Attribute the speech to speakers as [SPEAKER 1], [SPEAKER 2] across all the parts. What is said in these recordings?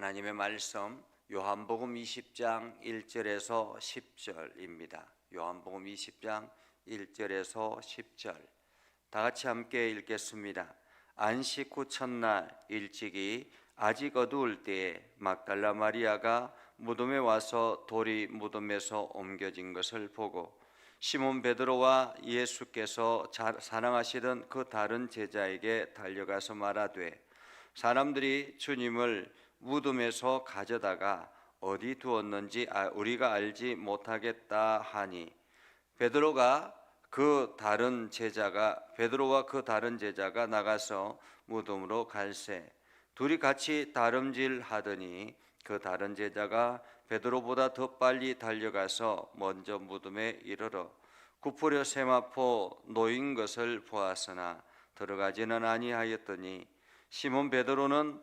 [SPEAKER 1] 하나님의 말씀 요한복음 20장 1절에서 10절입니다. 요한복음 20장 1절에서 10절. 다 같이 함께 읽겠습니다. 안식 후 첫날 일찍이 아직 어두울 때에 막달라 마리아가 무덤에 와서 돌이 무덤에서 옮겨진 것을 보고 시몬 베드로와 예수께서 자- 사랑하시던 그 다른 제자에게 달려가서 말하되 사람들이 주님을 무덤에서 가져다가 어디 두었는지 아- 우리가 알지 못하겠다 하니 베드로가 그 다른 제자가 베드로와 그 다른 제자가 나가서 무덤으로 갈새 둘이 같이 다름질 하더니 그 다른 제자가 베드로보다 더 빨리 달려가서 먼저 무덤에 이르러 구부려 세마포 놓인 것을 보았으나 들어가지는 아니하였더니 시몬 베드로는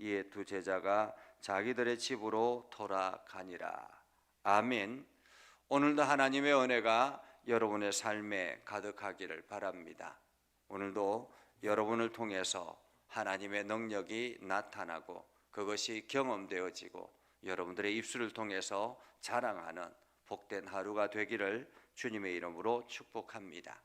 [SPEAKER 1] 이에 두 제자가 자기들의 집으로 돌아가니라. 아멘. 오늘도 하나님의 은혜가 여러분의 삶에 가득하기를 바랍니다. 오늘도 여러분을 통해서 하나님의 능력이 나타나고 그것이 경험되어지고 여러분들의 입술을 통해서 자랑하는 복된 하루가 되기를 주님의 이름으로 축복합니다.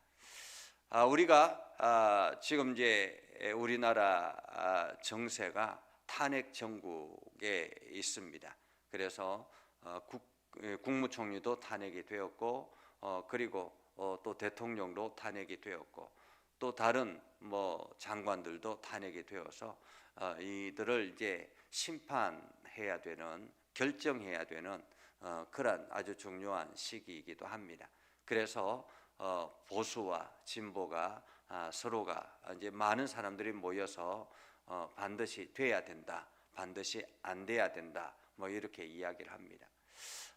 [SPEAKER 1] 아, 우리가 아, 지금 이제 우리나라 아, 정세가 탄핵 정국에 있습니다. 그래서 어, 국, 예, 국무총리도 탄핵이 되었고 어, 그리고 어, 또 대통령도 탄핵이 되었고 또 다른 뭐 장관들도 탄핵이 되어서 어, 이들을 이제 심판해야 되는 결정해야 되는 어, 그런 아주 중요한 시기이기도 합니다. 그래서 어, 보수와 진보가 아, 서로가 이제 많은 사람들이 모여서 어, 반드시 돼야 된다, 반드시 안 돼야 된다, 뭐 이렇게 이야기를 합니다.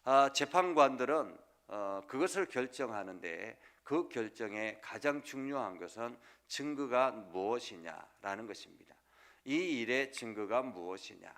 [SPEAKER 1] 아, 재판관들은 어, 그것을 결정하는데 그 결정에 가장 중요한 것은 증거가 무엇이냐라는 것입니다. 이 일의 증거가 무엇이냐?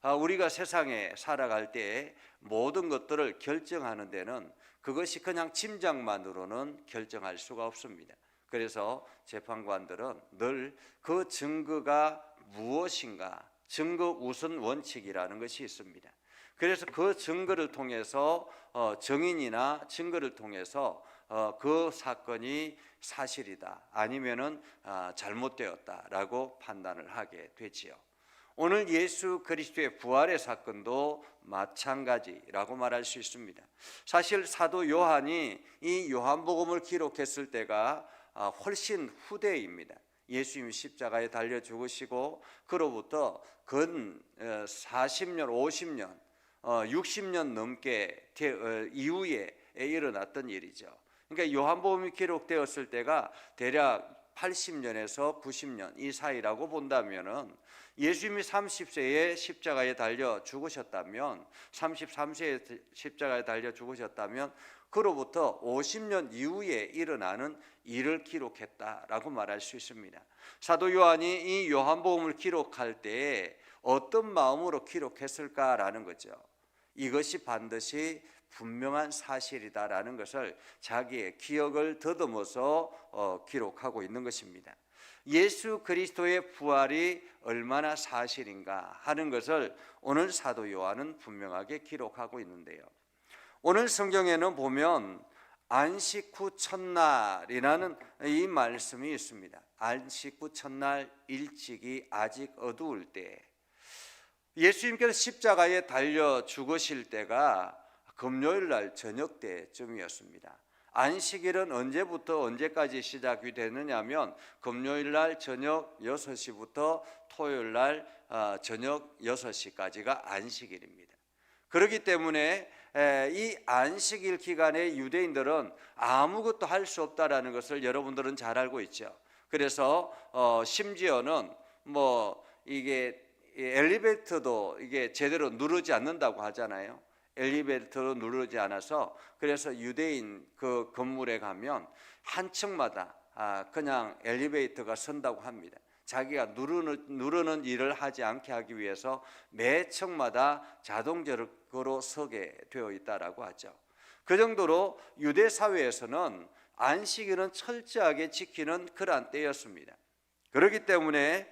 [SPEAKER 1] 아, 우리가 세상에 살아갈 때 모든 것들을 결정하는 데는 그것이 그냥 짐작만으로는 결정할 수가 없습니다. 그래서 재판관들은 늘 그 증거가 무엇인가 증거 우선 원칙이라는 것이 있습니다. 그래서 그 증거를 통해서 어, 정인이나 증거를 통해서 어, 그 사건이 사실이다 아니면은 아, 잘못되었다라고 판단을 하게 되지요. 오늘 예수 그리스도의 부활의 사건도 마찬가지라고 말할 수 있습니다. 사실 사도 요한이 이 요한복음을 기록했을 때가 아, 훨씬 후대입니다. 예수님 십자가에 달려 죽으시고 그로부터 근 40년, 50년, 60년 넘게 되- 어, 이후에 일어났던 일이죠. 그러니까 요한복음이 기록되었을 때가 대략 80년에서 90년 이 사이라고 본다면은 예수님이 30세에 십자가에 달려 죽으셨다면 33세에 십자가에 달려 죽으셨다면 그로부터 50년 이후에 일어나는 일을 기록했다라고 말할 수 있습니다. 사도 요한이 이 요한복음을 기록할 때 어떤 마음으로 기록했을까라는 거죠. 이것이 반드시 분명한 사실이다라는 것을 자기의 기억을 더듬어서 어, 기록하고 있는 것입니다. 예수 그리스도의 부활이 얼마나 사실인가 하는 것을 오늘 사도 요한은 분명하게 기록하고 있는데요. 오늘 성경에는 보면 안식 후 첫날이라는 이 말씀이 있습니다. 안식 후 첫날 일찍이 아직 어두울 때 예수님께서 십자가에 달려 죽으실 때가 금요일 날 저녁 때쯤이었습니다. 안식일은 언제부터 언제까지 시작이 되느냐면 금요일 날 저녁 6시부터 토요일 날 어, 저녁 6시까지가 안식일입니다. 그렇기 때문에 에, 이 안식일 기간에 유대인들은 아무것도 할 수 없다라는 것을 여러분들은 잘 알고 있죠. 그래서 어, 심지어는 뭐 이게 이 엘리베이터도 이게 제대로 누르지 않는다고 하잖아요. 엘리베이터로 누르지 않아서 그래서 유대인 그 건물에 가면 한 층마다 아 그냥 엘리베이터가 선다고 합니다. 자기가 누르는 누르는 일을 하지 않게 하기 위해서 매 층마다 자동적으로 서게 되어 있다라고 하죠. 그 정도로 유대 사회에서는 안식일은 철저하게 지키는 그러한 때였습니다. 그렇기 때문에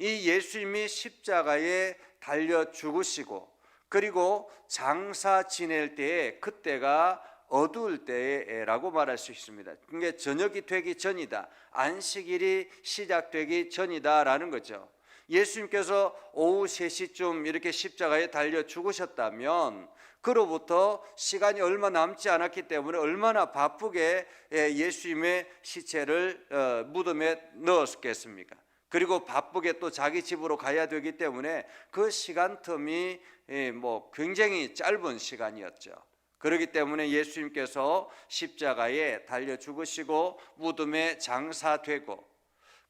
[SPEAKER 1] 이 예수님이 십자가에 달려 죽으시고 그리고 장사 지낼 때에 그때가 어두울 때라고 말할 수 있습니다. 그게 저녁이 되기 전이다. 안식일이 시작되기 전이다라는 거죠. 예수님께서 오후 3시쯤 이렇게 십자가에 달려 죽으셨다면 그로부터 시간이 얼마 남지 않았기 때문에 얼마나 바쁘게 예, 예수님의 시체를 어, 무덤에 넣었겠습니까? 그리고 바쁘게 또 자기 집으로 가야 되기 때문에 그 시간 텀이 예, 뭐 굉장히 짧은 시간이었죠. 그렇기 때문에 예수님께서 십자가에 달려 죽으시고 무덤에 장사되고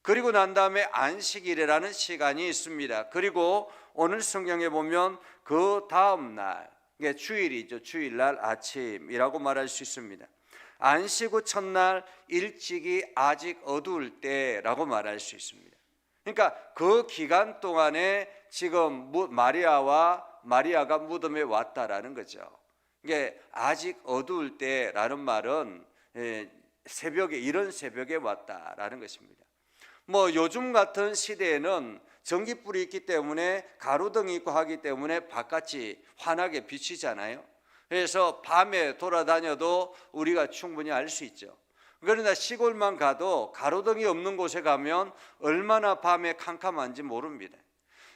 [SPEAKER 1] 그리고 난 다음에 안식일이라는 시간이 있습니다. 그리고 오늘 성경에 보면 그 다음 날 이게 주일이죠. 주일날 아침이라고 말할 수 있습니다. 안식 후 첫날 일찍이 아직 어두울 때라고 말할 수 있습니다. 그러니까 그 기간 동안에 지금 마리아와 마리아가 무덤에 왔다라는 거죠. 이게 아직 어두울 때라는 말은 예, 새벽에 이런 새벽에 왔다라는 것입니다. 뭐 요즘 같은 시대에는 전기불이 있기 때문에 가로등이 있고 하기 때문에 바깥이 환하게 비치잖아요. 그래서 밤에 돌아다녀도 우리가 충분히 알 수 있죠. 그러나 시골만 가도 가로등이 없는 곳에 가면 얼마나 밤에 캄캄한지 모릅니다.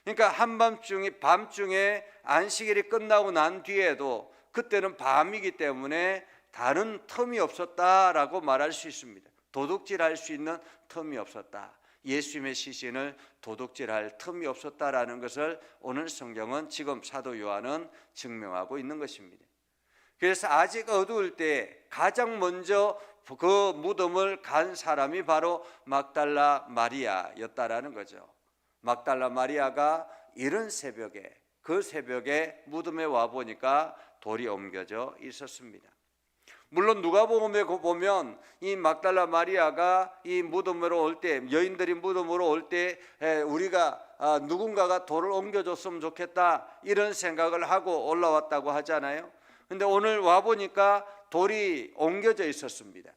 [SPEAKER 1] 그러니까 한밤중에 밤중에 안식일이 끝나고 난 뒤에도 그때는 밤이기 때문에 다른 텀이 없었다라고 말할 수 있습니다. 도둑질할 수 있는 텀이 없었다. 예수님의 시신을 도둑질할 틈이 없었다라는 것을 오늘 성경은 지금 사도 요한은 증명하고 있는 것입니다. 그래서 아직 어두울 때 가장 먼저 그 무덤을 간 사람이 바로 막달라 마리아였다라는 거죠. 막달라 마리아가 이른 새벽에 그 새벽에 무덤에 와 보니까 돌이 옮겨져 있었습니다. 물론 누가복음에 보면 이 막달라 마리아가 이 무덤으로 올 때 여인들이 무덤으로 올 때 우리가 아, 누군가가 돌을 옮겨줬으면 좋겠다 이런 생각을 하고 올라왔다고 하잖아요. 근데 오늘 와 보니까 돌이 옮겨져 있었습니다.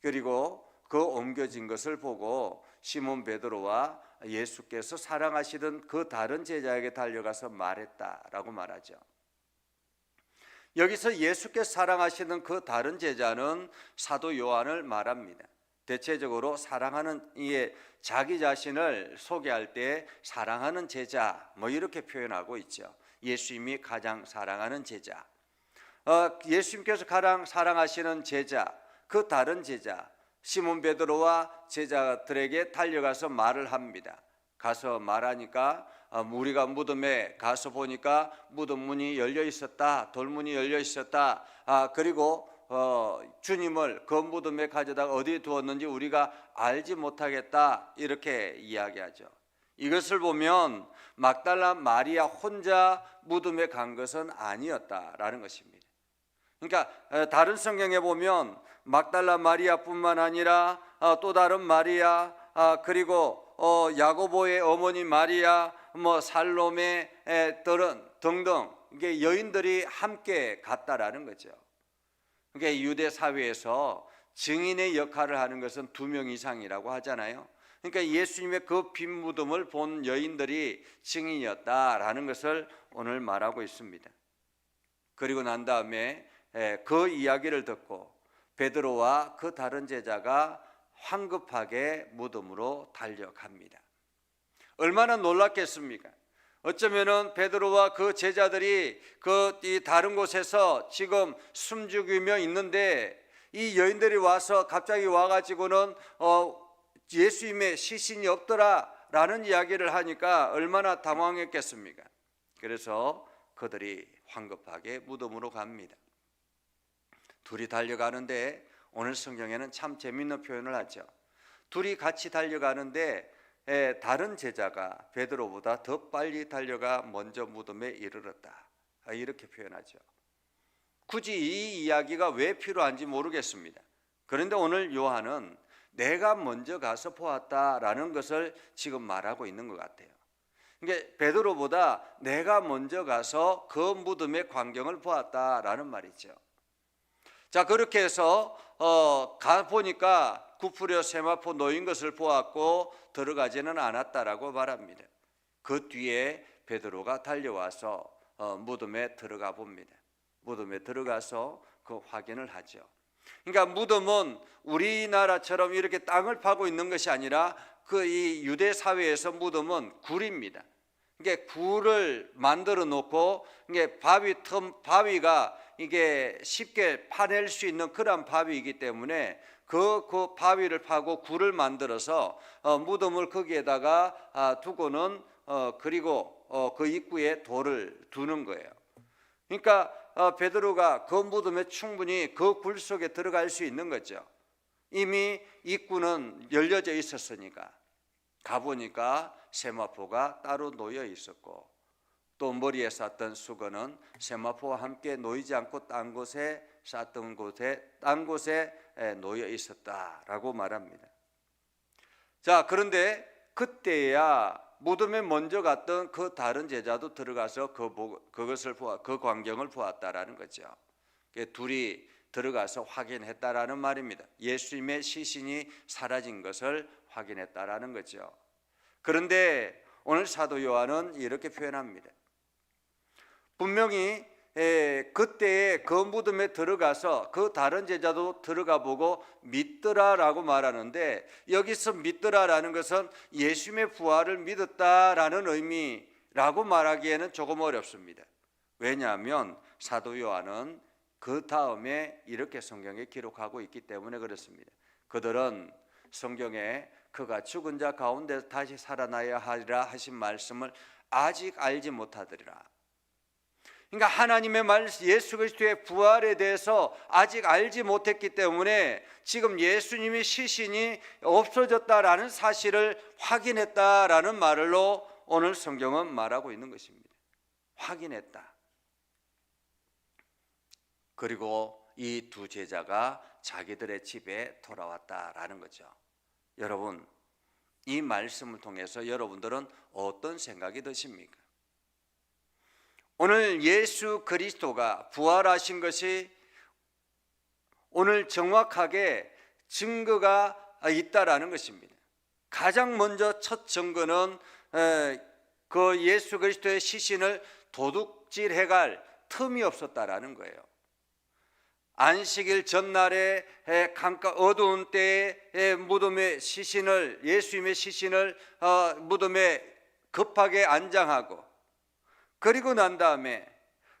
[SPEAKER 1] 그리고 그 옮겨진 것을 보고 시몬 베드로와 예수께서 사랑하시던 그 다른 제자에게 달려가서 말했다라고 말하죠. 여기서 예수께 사랑하시는 그 다른 제자는 사도 요한을 말합니다. 대체적으로 사랑하는 이에 자기 자신을 소개할 때 사랑하는 제자 뭐 이렇게 표현하고 있죠. 예수님이 가장 사랑하는 제자. 어, 예수님께서 가장 사랑하시는 제자, 그 다른 제자 시몬 베드로와 제자들에게 달려가서 말을 합니다. 가서 말하니까 어, 우리가 무덤에 가서 보니까 무덤 문이 열려 있었다. 돌문이 열려 있었다. 아, 그리고 어, 주님을 그 무덤에 가져다가 어디에 두었는지 우리가 알지 못하겠다. 이렇게 이야기하죠. 이것을 보면 막달라 마리아 혼자 무덤에 간 것은 아니었다라는 것입니다. 그러니까 어, 다른 성경에 보면 막달라 마리아뿐만 아니라 어, 또 다른 마리아 아, 그리고 야고보의 어머니 마리아 뭐 살롬의 들은 등등 이게 여인들이 함께 갔다라는 거죠. 그러니까 유대 사회에서 증인의 역할을 하는 것은 두 명 이상이라고 하잖아요. 그러니까 예수님의 그 빈 무덤을 본 여인들이 증인이었다라는 것을 오늘 말하고 있습니다. 그리고 난 다음에 그 이야기를 듣고 베드로와 그 다른 제자가 황급하게 무덤으로 달려갑니다. 얼마나 놀랐겠습니까? 어쩌면은 베드로와 그 제자들이 그 이 다른 곳에서 지금 숨죽이며 있는데 이 여인들이 와서 갑자기 와가지고는 어 예수님의 시신이 없더라라는 이야기를 하니까 얼마나 당황했겠습니까? 그래서 그들이 황급하게 무덤으로 갑니다. 둘이 달려가는데 오늘 성경에는 참 재밌는 표현을 하죠. 둘이 같이 달려가는데 에, 다른 제자가 베드로보다 더 빨리 달려가 먼저 무덤에 이르렀다. 아, 이렇게 표현하죠. 굳이 이 이야기가 왜 필요한지 모르겠습니다. 그런데 오늘 요한은 내가 먼저 가서 보았다라는 것을 지금 말하고 있는 것 같아요. 그러니까 베드로보다 내가 먼저 가서 그 무덤의 광경을 보았다라는 말이죠. 자 그렇게 해서 어, 가 보니까 구푸려 세마포 놓인 것을 보았고 들어가지는 않았다라고 말합니다. 그 뒤에 베드로가 달려와서 어, 무덤에 들어가 봅니다. 무덤에 들어가서 그 확인을 하죠. 그러니까 무덤은 우리나라처럼 이렇게 땅을 파고 있는 것이 아니라 그 이 유대 사회에서 무덤은 굴입니다. 이게 굴을 만들어 놓고 이게 바위 틈 바위가 이게 쉽게 파낼 수 있는 그런 바위이기 때문에 그, 그 바위를 파고 굴을 만들어서 어, 무덤을 거기에다가 아, 두고는 어, 그리고 어, 그 입구에 돌을 두는 거예요. 그러니까 어, 베드로가 그 무덤에 충분히 그 굴 속에 들어갈 수 있는 거죠. 이미 입구는 열려져 있었으니까 가보니까 세마포가 따로 놓여 있었고 또 머리에 쌌던 수건은 세마포와 함께 놓이지 않고 딴 곳에 쌌던 곳에 딴 곳에 에, 놓여 있었다라고 말합니다. 자 그런데 그때야 무덤에 먼저 갔던 그 다른 제자도 들어가서 그 보, 그것을 보아 그 광경을 보았다라는 거죠. 그 둘이 들어가서 확인했다라는 말입니다. 예수님의 시신이 사라진 것을 확인했다라는 거죠. 그런데 오늘 사도 요한은 이렇게 표현합니다. 분명히 에, 그때에 그 무덤에 들어가서 그 다른 제자도 들어가 보고 믿더라라고 말하는데 여기서 믿더라라는 것은 예수님의 부활을 믿었다라는 의미라고 말하기에는 조금 어렵습니다. 왜냐하면 사도 요한은 그 다음에 이렇게 성경에 기록하고 있기 때문에 그렇습니다. 그들은 성경에 그가 죽은 자 가운데 다시 살아나야 하리라 하신 말씀을 아직 알지 못하더리라. 그러니까 하나님의 말 예수 그리스도의 부활에 대해서 아직 알지 못했기 때문에 지금 예수님의 시신이 없어졌다라는 사실을 확인했다라는 말로 오늘 성경은 말하고 있는 것입니다. 확인했다. 그리고 이 두 제자가 자기들의 집에 돌아왔다라는 거죠. 여러분, 이 말씀을 통해서 여러분들은 어떤 생각이 드십니까? 오늘 예수 그리스도가 부활하신 것이 오늘 정확하게 증거가 있다라는 것입니다. 가장 먼저 첫 증거는 그 예수 그리스도의 시신을 도둑질해갈 틈이 없었다라는 거예요. 안식일 전날에 어두운 때에 무덤에 시신을 예수님의 시신을 어, 무덤에 급하게 안장하고 그리고 난 다음에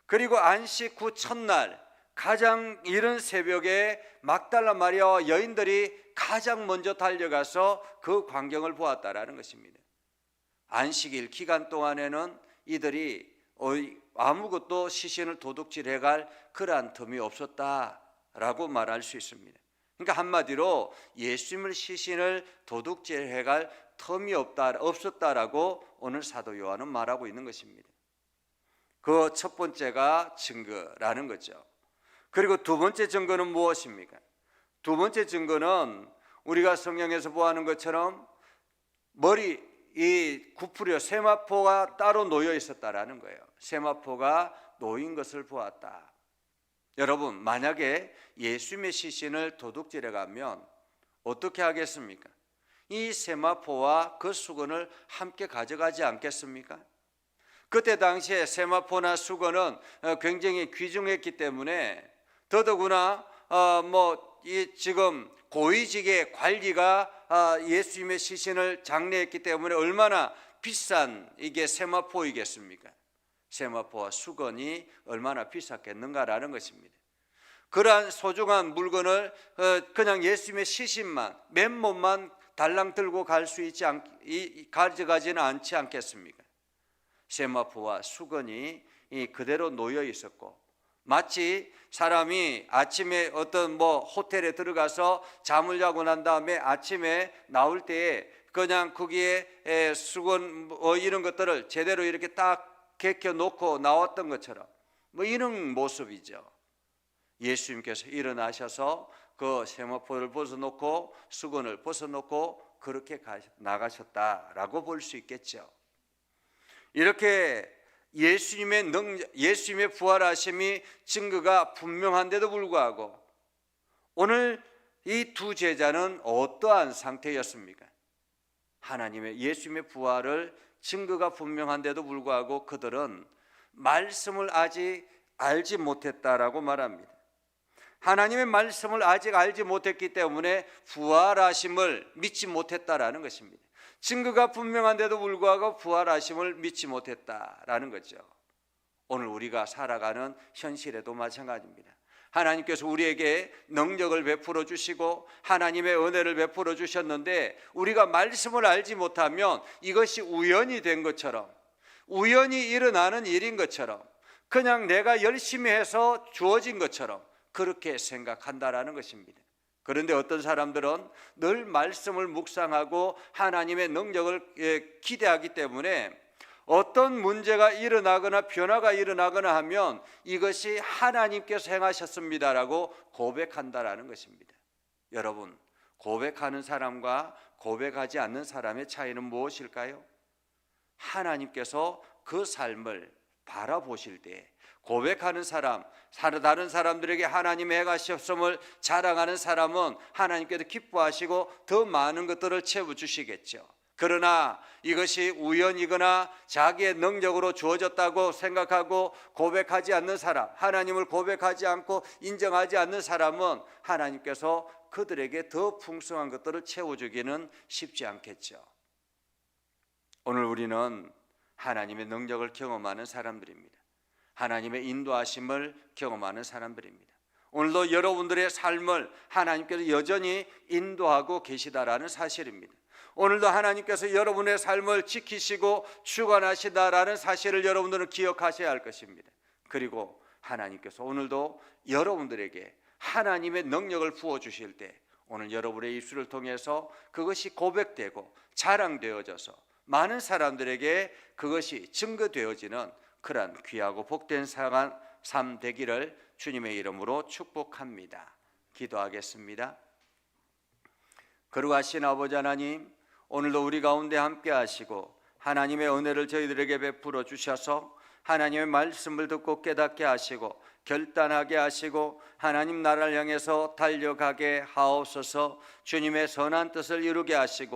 [SPEAKER 1] 그리고 안식 후 첫날 가장 이른 새벽에 막달라 마리아와 여인들이 가장 먼저 달려가서 그 광경을 보았다라는 것입니다. 안식일 기간 동안에는 이들이 아무것도 시신을 도둑질해 갈 그러한 틈이 없었다라고 말할 수 있습니다. 그러니까 한마디로 예수님을 시신을 도둑질해 갈 틈이 없다 없었다라고 오늘 사도 요한은 말하고 있는 것입니다. 그 첫 번째가 증거라는 거죠. 그리고 두 번째 증거는 무엇입니까? 두 번째 증거는 우리가 성경에서 보아하는 것처럼 머리 이 구푸려 세마포가 따로 놓여 있었다라는 거예요. 세마포가 놓인 것을 보았다. 여러분, 만약에 예수님의 시신을 도둑질해 가면 어떻게 하겠습니까? 이 세마포와 그 수건을 함께 가져가지 않겠습니까? 그때 당시에 세마포나 수건은 어, 굉장히 귀중했기 때문에 더더구나 어, 뭐이 지금 고위직의 관리가 아, 예수님의 시신을 장례했기 때문에 얼마나 비싼 이게 세마포이겠습니까? 세마포와 수건이 얼마나 비쌌겠는가라는 것입니다. 그러한 소중한 물건을 어, 그냥 예수님의 시신만 맨몸만 달랑 들고 갈 수 있지 않 가져가지는 않지 않겠습니까? 세마포와 수건이 그대로 놓여 있었고 마치 사람이 아침에 어떤 뭐 호텔에 들어가서 잠을 자고 난 다음에 아침에 나올 때에 그냥 거기에 에, 수건 뭐 이런 것들을 제대로 이렇게 딱 개켜 놓고 나왔던 것처럼 뭐 이런 모습이죠. 예수님께서 일어나셔서 그 세마포를 벗어놓고 수건을 벗어놓고 그렇게 가- 나가셨다라고 볼 수 있겠죠. 이렇게 예수님의 능 예수님의 부활하심이 증거가 분명한데도 불구하고 오늘 이 두 제자는 어떠한 상태였습니까? 하나님의 예수님의 부활을 증거가 분명한데도 불구하고 그들은 말씀을 아직 알지 못했다라고 말합니다. 하나님의 말씀을 아직 알지 못했기 때문에 부활하심을 믿지 못했다라는 것입니다. 증거가 분명한데도 불구하고 부활하심을 믿지 못했다라는 거죠. 오늘 우리가 살아가는 현실에도 마찬가지입니다. 하나님께서 우리에게 능력을 베풀어 주시고 하나님의 은혜를 베풀어 주셨는데 우리가 말씀을 알지 못하면 이것이 우연이 된 것처럼 우연히 일어나는 일인 것처럼 그냥 내가 열심히 해서 주어진 것처럼 그렇게 생각한다라는 것입니다. 그런데 어떤 사람들은 늘 말씀을 묵상하고 하나님의 능력을 예, 기대하기 때문에 어떤 문제가 일어나거나 변화가 일어나거나 하면 이것이 하나님께서 행하셨습니다라고 고백한다라는 것입니다. 여러분, 고백하는 사람과 고백하지 않는 사람의 차이는 무엇일까요? 하나님께서 그 삶을 바라보실 때 고백하는 사람, 다른 사람들에게 하나님의 행하셨음을 자랑하는 사람은 하나님께서 기뻐하시고 더 많은 것들을 채워 주시겠죠. 그러나 이것이 우연이거나 자기의 능력으로 주어졌다고 생각하고 고백하지 않는 사람, 하나님을 고백하지 않고 인정하지 않는 사람은 하나님께서 그들에게 더 풍성한 것들을 채워주기는 쉽지 않겠죠. 오늘 우리는 하나님의 능력을 경험하는 사람들입니다. 하나님의 인도하심을 경험하는 사람들입니다. 오늘도 여러분들의 삶을 하나님께서 여전히 인도하고 계시다라는 사실입니다. 오늘도 하나님께서 여러분의 삶을 지키시고 주관하시다라는 사실을 여러분들은 기억하셔야 할 것입니다. 그리고 하나님께서 오늘도 여러분들에게 하나님의 능력을 부어 주실 때 오늘 여러분의 입술을 통해서 그것이 고백되고 자랑되어져서 많은 사람들에게 그것이 증거되어지는 그러한 귀하고 복된 삶 되기를 주님의 이름으로 축복합니다. 기도하겠습니다. 거룩하신 아버지 하나님, 오늘도 우리 가운데 함께 하시고 하나님의 은혜를 저희들에게 베풀어 주셔서 하나님의 말씀을 듣고 깨닫게 하시고 결단하게 하시고 하나님 나라를 향해서 달려가게 하옵소서 주님의 선한 뜻을 이루게 하시고